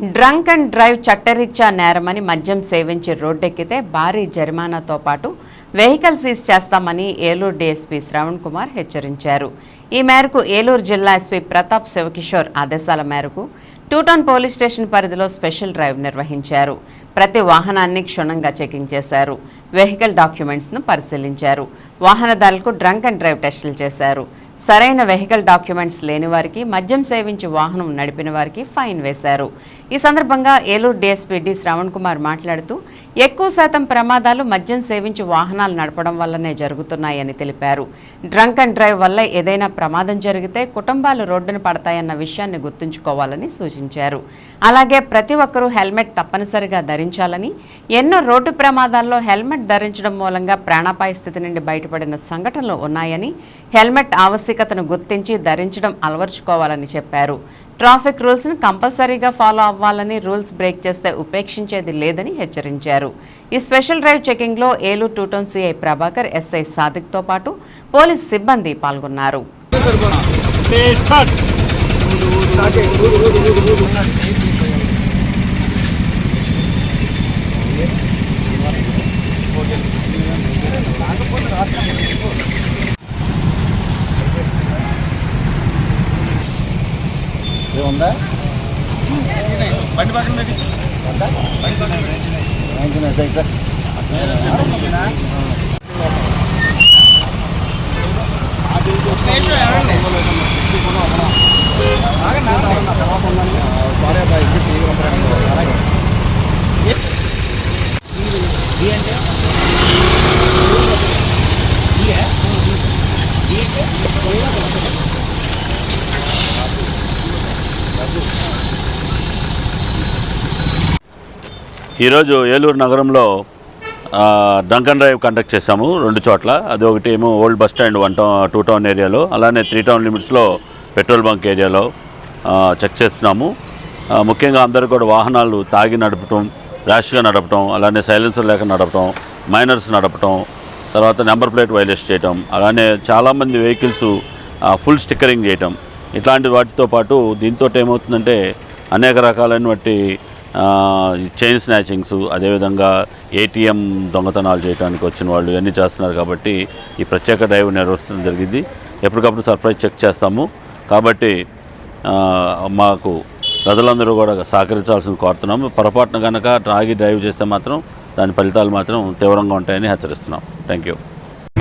Drunk and drive చట్టరీత్యా నేరమని మద్యం సేవించి రోడ్డెక్కితే భారీ జరిమానాతో పాటు వెహికల్ సీజ్ చేస్తామని ఏలూరు డీఎస్పీ శ్రవణ్ కుమార్ హెచ్చరించారు. ఈ మేరకు ఏలూరు జిల్లా ఎస్పీ ప్రతాప్ శివకిషోర్ ఆదేశాల మేరకు టూటౌన్ పోలీస్ స్టేషన్ పరిధిలో స్పెషల్ డ్రైవ్ నిర్వహించారు. ప్రతి వాహనాన్ని క్షుణ్ణంగా చెకింగ్ చేశారు. వెహికల్ డాక్యుమెంట్స్ను పరిశీలించారు. వాహనదారులకు డ్రంక్ అండ్ డ్రైవ్ టెస్టులు చేశారు. సరైన వెహికల్ డాక్యుమెంట్స్ లేని వారికి మద్యం సేవించి వాహనం నడిపిన వారికి ఫైన్ వేశారు. ఈ సందర్భంగా ఏలూరు డీఎస్పీ డి శ్రవణ్ కుమార్ మాట్లాడుతూ ఎక్కువ శాతం ప్రమాదాలు మద్యం సేవించి వాహనాలు నడపడం వల్లనే జరుగుతున్నాయని తెలిపారు. డ్రంక్ అండ్ డ్రైవ్ వల్ల ఏదైనా ప్రమాదం జరిగితే కుటుంబాలు రోడ్డున పడతాయన్న విషయాన్ని గుర్తుంచుకోవాలని సూచించారు. అలాగే ప్రతి ఒక్కరూ హెల్మెట్ తప్పనిసరిగా ధరించాలని ఎన్నో రోడ్డు ప్రమాదాల్లో హెల్మెట్ ధరించడం మూలంగా ప్రాణాపాయ స్థితి నుండి బయటపడిన సంఘటనలు ఉన్నాయని హెల్మెట్ ఆవశ్యకతను గుర్తించి ధరించడం అలవర్చుకోవాలని చెప్పారు. ట్రాఫిక్ రూల్స్ను కంపల్సరీగా ఫాలో అవ్వాలని రూల్స్ బ్రేక్ చేస్తే ఉపేక్షించేది లేదని హెచ్చరించారు. ఈ special drive చెకింగ్లో Eluru two town CI Prabhakar SI సాదిక్తో పాటు పోలీస్ సిబ్బంది పాల్గొన్నారు. ఏముందా బండి పక్కన పెట్టి. మంచిగా ఈరోజు ఏలూరు నగరంలో డంకన్ డ్రైవ్ కండక్ట్ చేశాము రెండు చోట్ల. అది ఒకటి ఏమో old bus stand one town two town ఏరియాలో అలానే త్రీ టౌన్ లిమిట్స్లో పెట్రోల్ బంక్ ఏరియాలో చెక్ చేస్తున్నాము. ముఖ్యంగా అందరూ కూడా వాహనాలు తాగి నడపటం ర్యాష్గా నడపటం అలానే సైలెన్సర్ లేక నడపటం మైనర్స్ నడపటం తర్వాత నెంబర్ ప్లేట్ వైలేట్ చేయటం అలానే చాలామంది వెహికల్స్ ఫుల్ స్టిక్కరింగ్ చేయటం. ఇట్లాంటి వాటితో పాటు దీంతో ఏమవుతుందంటే అనేక రకాలైనటువంటి చైన్ స్నాచింగ్స్ అదేవిధంగా ఏటీఎం దొంగతనాలు చేయడానికి వచ్చిన వాళ్ళు ఇవన్నీ చేస్తున్నారు కాబట్టి ఈ ప్రత్యేక డ్రైవ్ నిర్వహించడం జరిగింది. ఎప్పటికప్పుడు సర్ప్రైజ్ చెక్ చేస్తాము. కాబట్టి మాకు ప్రజలందరూ కూడా సహకరించాల్సింది కోరుతున్నాము. పొరపాటున కనుక రాగి డ్రైవ్ చేస్తే మాత్రం దాని ఫలితాలు మాత్రం తీవ్రంగా ఉంటాయని హెచ్చరిస్తున్నాం. Thank you